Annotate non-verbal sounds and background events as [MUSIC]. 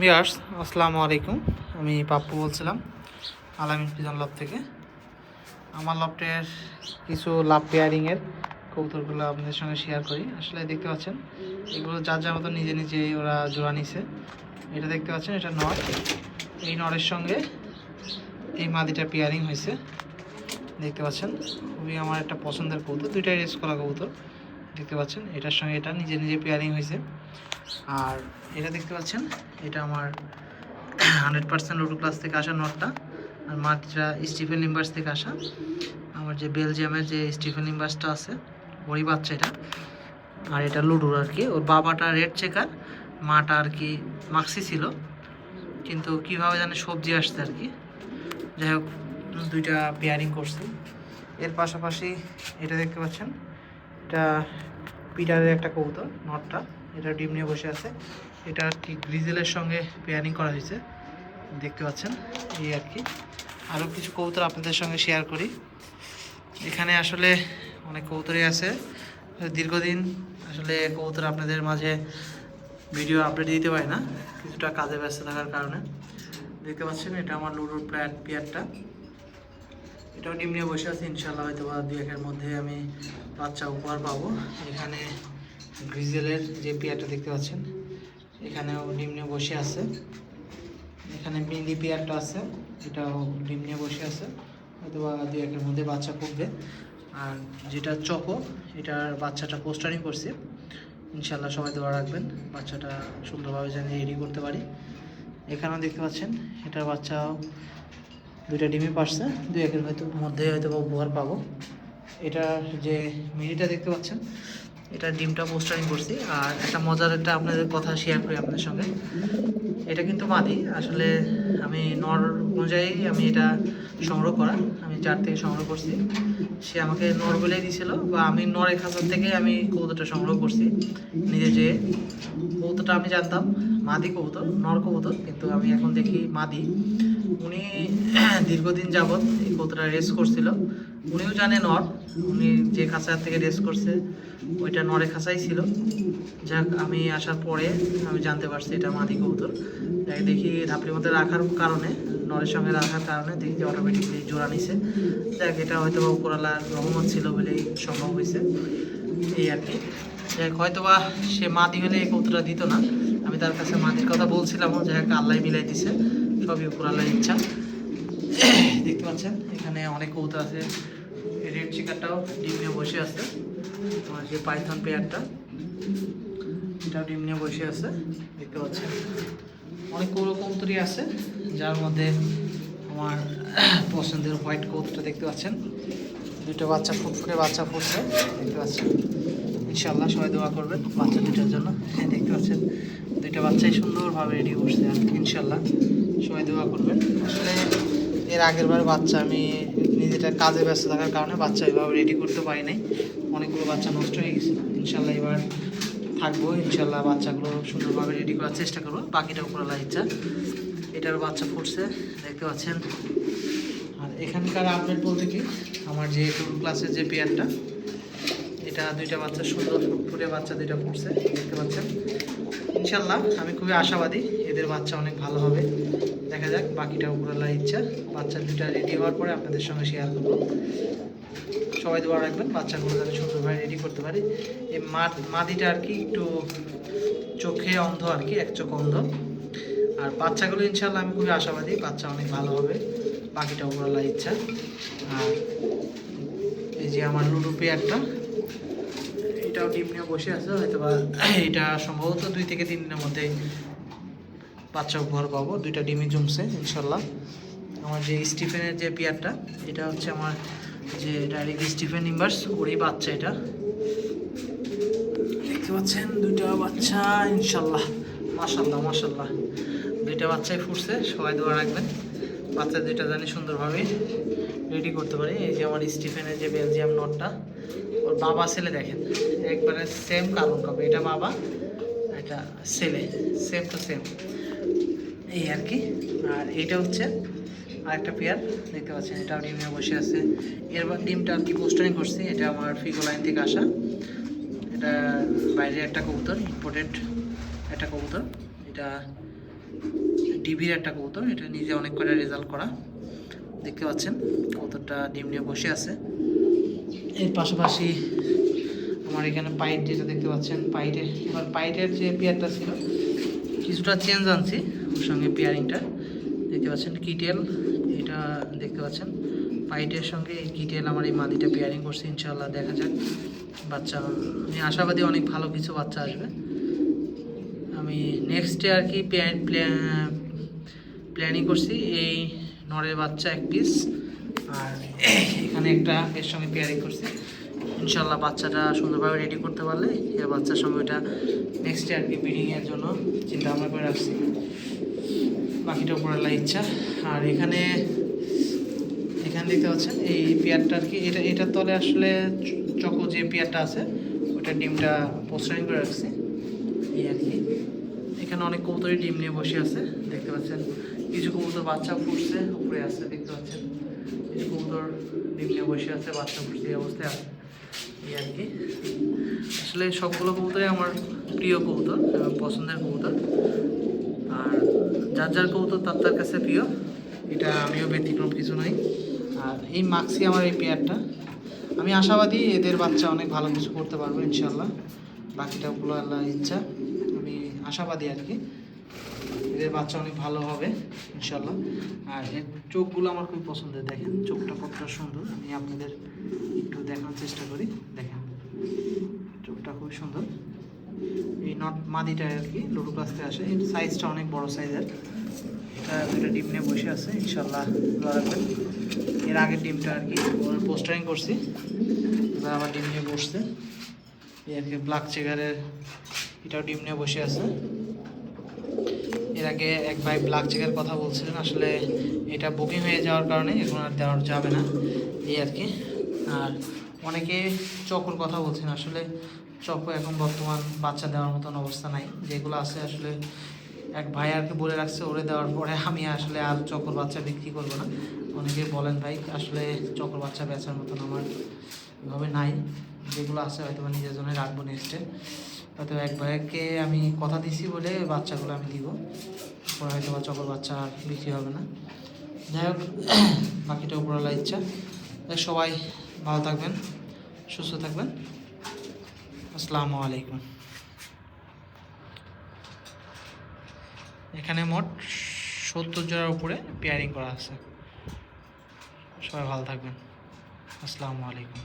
বিয়ার্স আসসালামু আলাইকুম। আমি পাপ্পু বলছিলাম, আলামিন পিজন লাভ থেকে। আমার লফটের কিছু লাভ পেয়ারিংয়ের কৌতুকগুলো আপনাদের সঙ্গে শেয়ার করি। আসলে দেখতে পাচ্ছেন, এগুলো যার যার মতো নিজে নিজেই ওরা জোড়া নিছে। এটা দেখতে পাচ্ছেন, এটা নট। এই নরের সঙ্গে এই মাদিটা পেয়ারিং হয়েছে। দেখতে পাচ্ছেন, খুবই আমার একটা পছন্দের কবুতর দুইটাই রেস করা কবুতর দেখতে পাচ্ছেন, এটার সঙ্গে এটা নিজে নিজে পেয়ারিং হয়েছে আর এটা দেখতে পাচ্ছেন, এটা আমার হান্ড্রেড পার্সেন্ট লুডো ক্লাস থেকে আসা নটটা আর মাটিটা স্টিফেন লিম্বার্স থেকে আসা। আমার যে বেলজিয়ামের যে স্টিফেন লিম্বার্সটা আছে, ওরই বাচ্চা এটা। আর এটা লুডোর আর কি, ওর বাবাটা রেড চেকার মাটা আর কি মাক্সি ছিল। কিন্তু কীভাবে জানে সবজি আসছে আর কি। যাই হোক, দুইটা পেয়ারিং করছি। এর পাশাপাশি এটা দেখতে পাচ্ছেন, এটা পিটারের একটা কবুতর, নটটা। এটা ডিম নিয়ে বসে আছে। এটা ঠিক গ্রিজেলের সঙ্গে পেয়ারিং করা হয়েছে। দেখতে পাচ্ছেন, এই আর কি। আরও কিছু কবুতর আপনাদের সঙ্গে শেয়ার করি। এখানে আসলে অনেক কবুতরই আছে। দীর্ঘদিন আসলে কবুতর আপনাদের মাঝে ভিডিও আপডেট দিতে পারি না। কিছুটা কাজে ব্যস্ত থাকার কারণে। দেখতে পাচ্ছেন, এটা আমার লুডোর প্ল্যাট পেয়ারটা এটাও ডিম নিয়ে বসে আছে ইনশাল্লাহ হয়তো বা দু একের মধ্যে আমি বাচ্চা উপহার পাবো। এখানে গ্রিজেলের যে পেয়ারটা দেখতে পাচ্ছেন, এখানেও ডিম নিয়ে বসে আছে। এখানে মিনি পেয়ারটা আছে, এটাও ডিম নিয়ে বসে আছে। হয়তো বা দু একের মধ্যে বাচ্চা ফুটবে আর যেটা চকো এটার বাচ্চাটা পোস্টারিং করছে। ইনশাল্লাহ সবাই দোয়া রাখবেন, বাচ্চাটা সুন্দরভাবে যেন রেডি করতে পারি। এখানেও দেখতে পাচ্ছেন, এটার বাচ্চাও দুইটা ডিমই পারছে, দুই একের হয়তো মধ্যে হয়তো উপহার পাবো। এটার যে মিনিটা দেখতে পাচ্ছেন, এটা ডিমটা পোস্টারিং করছি। আর একটা মজার একটা আপনাদের কথা শেয়ার করি আপনাদের সঙ্গে। এটা কিন্তু মাদি। আসলে আমি নর অনুযায়ী আমি এটা সংগ্রহ করা। আমি চার থেকে সংগ্রহ করছি, সে আমাকে নর বলেই দিয়েছিল বা আমি নরের খাঁচার থেকে আমি কবুতরটা সংগ্রহ করছি। নিজে যে কবুতরটা আমি জানতাম। মাদি কবুতর, নর কবুতর, কিন্তু আমি এখন দেখি মাদি। উনি [CLEARS THROAT] দীর্ঘদিন যাবৎ এই কবুতরটা রেস করছিল। উনিও জানে নর, উনি যে খাঁচা থেকে রেস করছে, ওইটা নরে খাঁচাই ছিল। যাক, আমি আসার পরে আমি জানতে পারছি এটা মাদি কবুতর। তাই দেখি ধাপড়ির মধ্যে রাখার কারণে, নরের সঙ্গে রাখার কারণে দেখি যে অটোমেটিকলি জোড়া নিছে। যাক, এটা হয়তো বা উপরালার রহমত ছিল বলেই সম্ভব হয়েছে। এই আর কি। যাক হয়তো বা সে মাদি হলে এই কবুতরটা দিত না। আমি তার কাছে মাদির কথা বলছিলাম, যে একটা আল্লাহ মিলাই দিছে, সবই উপর আল্লাহ ইচ্ছা। দেখতে পাচ্ছেন, এখানে অনেক কবুতর আছে। রেড চিকারটাও ডিম নিয়ে বসে আছে। তোমার যে পাইথন পেয়ারটা, এটাও ডিম নিয়ে বসে আছে। দেখতে পাচ্ছেন, অনেক কৌরো কবুতরই আছে, যার মধ্যে আমার পছন্দের হোয়াইট কবুতরটা দেখতে পাচ্ছেন। দুটো বাচ্চা ফুটফুটে বাচ্চা ফুটছে, দেখতে পাচ্ছেন। ইনশাল্লাহ সবাই দোয়া করবেন বাচ্চা দুটার জন্য। হ্যাঁ দেখতে পাচ্ছেন, দুইটা বাচ্চাই সুন্দরভাবে রেডি করছে আর ইনশাল্লাহ সবাই দোয়া করবেন। আসলে এর আগের বার বাচ্চা আমি নিজেটা কাজে ব্যস্ত থাকার কারণে বাচ্চা এভাবে রেডি করতে পারি নাই। অনেকগুলো বাচ্চা নষ্ট হয়ে গেছে। ইনশাল্লাহ এবার থাকব ইনশাল্লাহ বাচ্চাগুলো সুন্দরভাবে রেডি করার চেষ্টা করব। বাকিটা উপরালা ইচ্ছা। এটার বাচ্চা ফুটছে, দেখতে পাচ্ছেন। আর এখানকার আপডেট বলতে কি? আমার যে টুর ক্লাসের যে পেয়ারটা এটা দুইটা বাচ্চা সুন্দর ফুটফুটে বাচ্চা দুইটা ফুটছে দেখতে পাচ্ছেন। ইনশাল্লাহ, আমি খুবই আশাবাদী, এদের বাচ্চা অনেক ভালো হবে। দেখা যাক বাকিটা উপরালা ইচ্ছা। বাচ্চা দুইটা রেডি হওয়ার পরে আপনাদের সঙ্গে শেয়ার করব। সবাই দোয়া রাখবেন, বাচ্চাগুলো যাতে সুন্দরভাবে রেডি করতে পারি। এই মাদিটা আর কি একটু চোখে অন্ধ আর কি, এক চোখ অন্ধ। আর বাচ্চাগুলো ইনশাল্লাহ, আমি খুবই আশাবাদী, বাচ্চা অনেক ভালো হবে। বাকিটা উপরালা ইচ্ছা। আর এই যে আমার লুডো পেয়ারটা এটাও ডিম নিয়ে বসে আছে হয়তো বা এটা সম্ভবত দুই থেকে তিন দিনের মধ্যে বাচ্চা উপহার পাবো। দুইটা ডিমই জমছে ইনশাল্লাহ আমার যে স্টিফেনের যে পেয়ারটা, এটা হচ্ছে আমার যে ডাইরেক্ট স্টিফেন ইম্বার্স ওরই বাচ্চা এটা। দেখতে পাচ্ছেন, দুইটা বাচ্চা ইনশাল্লাহ মাশাল্লাহ মাশাল্লাহ দুইটা বাচ্চাই ফুটছে, সবাই দোয়া রাখবেন। বাচ্চা দুইটা জানি সুন্দরভাবে রেডি করতে পারি। এই যে আমার স্টিফেনের যে বেলজিয়াম নটটা ওর বাবা ছেলে দেখেন, একবারে সেম কার্বন কপি এটা বাবা, এটা ছেলে সেম টু সেম এই আর কি, আর এইটা হচ্ছে আরেকটা পেয়ার দেখতে পাচ্ছেন এটাও ডিম নিয়ে বসে আছে। এরবার ডিমটা আর কি পোস্টারিং করছি, এটা আমার ফিগো লাইন থেকে আসা। এটা বাইরে একটা কবুতর ইম্পোর্টেড একটা কবুতর, এটা ডিবির একটা কবুতর, এটা নিজে অনেক করে রেজাল্ট করা। দেখতে পাচ্ছেন, কবুতরটা ডিম নিয়ে বসে আছে। এর পাশাপাশি আমার এখানে পাইট যেটা দেখতে পাচ্ছেন পাইটের এবার পাইটের যে পেয়ারটা ছিল, কিছুটা চেঞ্জ আনছি, ওর সঙ্গে পেয়ারিংটা দেখতে পাচ্ছেন কিটেল, এটা দেখতে পাচ্ছেন, পাইটের সঙ্গে এই কিটেল আমার এই মাদিটা পেয়ারিং করছে ইনশাল্লাহ দেখা যাক। বাচ্চা, আমি আশাবাদী অনেক ভালো কিছু বাচ্চা আসবে। আমি নেক্সটে আর কি প্ল্যানিং করছি, এই নরের বাচ্চা এক পিস আর এখানে একটা এর সঙ্গে পেয়ারিং করছি। ইনশাল্লাহ বাচ্চাটা সুন্দরভাবে রেডি করতে পারলে এর বাচ্চার সঙ্গে ওইটা নেক্সট আর কি ব্রিডিংয়ের জন্য চিন্তা ভাবনা করে রাখছি। বাকিটা উপরাল্লা ইচ্ছা। আর এখানে এখানে দেখতে পাচ্ছেন, এই পেয়ারটা আর কি, এটা এটার তলে আসলে চকো যে পেয়ারটা আছে ওটা ডিমটা পোস্টারিং করে রাখছি। এই আর কি। এখানে অনেক কবুতরই ডিম নিয়ে বসে আছে, দেখতে পাচ্ছেন। কিছু কবুতর বাচ্চা ফুটছে উপরে আছে, দেখতে পাচ্ছেন। কবুতর ডিম বসে আছে, বাচ্চা এই অবস্থায় আছে। এই আর কি। আসলে সবগুলো কবুতরই আমার প্রিয় কবুতর পছন্দের কবুতর। আর যার যার কবুতর তার তার কাছে প্রিয়, এটা আমিও ব্যতিক্রম কিছু নই। আর এই মাক্সি আমার এই পেয়ারটা আমি আশাবাদী এদের বাচ্চা অনেক ভালো কিছু করতে পারব ইনশাল্লাহ বাকিটা পুরো আল্লাহ ইচ্ছা। আমি আশাবাদী আর কি। এদের বাচ্চা অনেক ভালো হবে, ইনশাল্লাহ। আর এর চোখগুলো আমার খুব পছন্দের, দেখেন, চোখটা কতটা সুন্দর। আমি আপনাদের একটু দেখানোর চেষ্টা করি, দেখেন, চোখটা খুব সুন্দর। এই নট মাদিটা আর কি, লুডু ক্লাস আসে। এর সাইজটা অনেক বড় সাইজের এটা দুটো ডিম নিয়ে বসে আছে, ইনশাল্লাহ রাখবেন এর আগের ডিমটা আর কি পোস্টারিং করছি। এবার আবার ডিম নিয়ে বসছে। এই আর কি ব্ল্যাক চেকারের এটাও ডিম নিয়ে বসে আছে। এর আগে এক ভাই ব্ল্যাক চেকের কথা বলছিলেন, আসলে এটা বুকিং হয়ে যাওয়ার কারণে এখন আর দেওয়া যাবে না, এই আর কি। আর অনেকে চকর কথা বলছেন, আসলে চকো এখন বর্তমান বাচ্চা দেওয়ার মতন অবস্থা নাই, যেগুলো আছে আসলে এক ভাই আর কি বলে রাখছে, ওরে দেওয়ার পরে আমি আসলে আর চকর বাচ্চা বিক্রি করব না। অনেকে বলেন ভাই, আসলে চকর বাচ্চা বেচার মতন আমার এভাবে নাই। যেগুলো আছে হয়তো নিজের জন্য রাখব নেক্সটে হয়তো এক ভাইকে আমি কথা দিছি বলে বাচ্চাগুলো আমি দিব। পরে হয়তো বা চকর বাচ্চা আর বিক্রি হবে না। যাই হোক, [CLEARS THROAT] বাকিটা উপরওয়ালা ইচ্ছা। সবাই ভালো থাকবেন, সুস্থ থাকবেন। আসসালামু আলাইকুম। এখানে মোট সত্তর জোড়ার উপরে পেয়ারিং করা আছে। সবাই ভালো থাকবেন। আসসালামু আলাইকুম।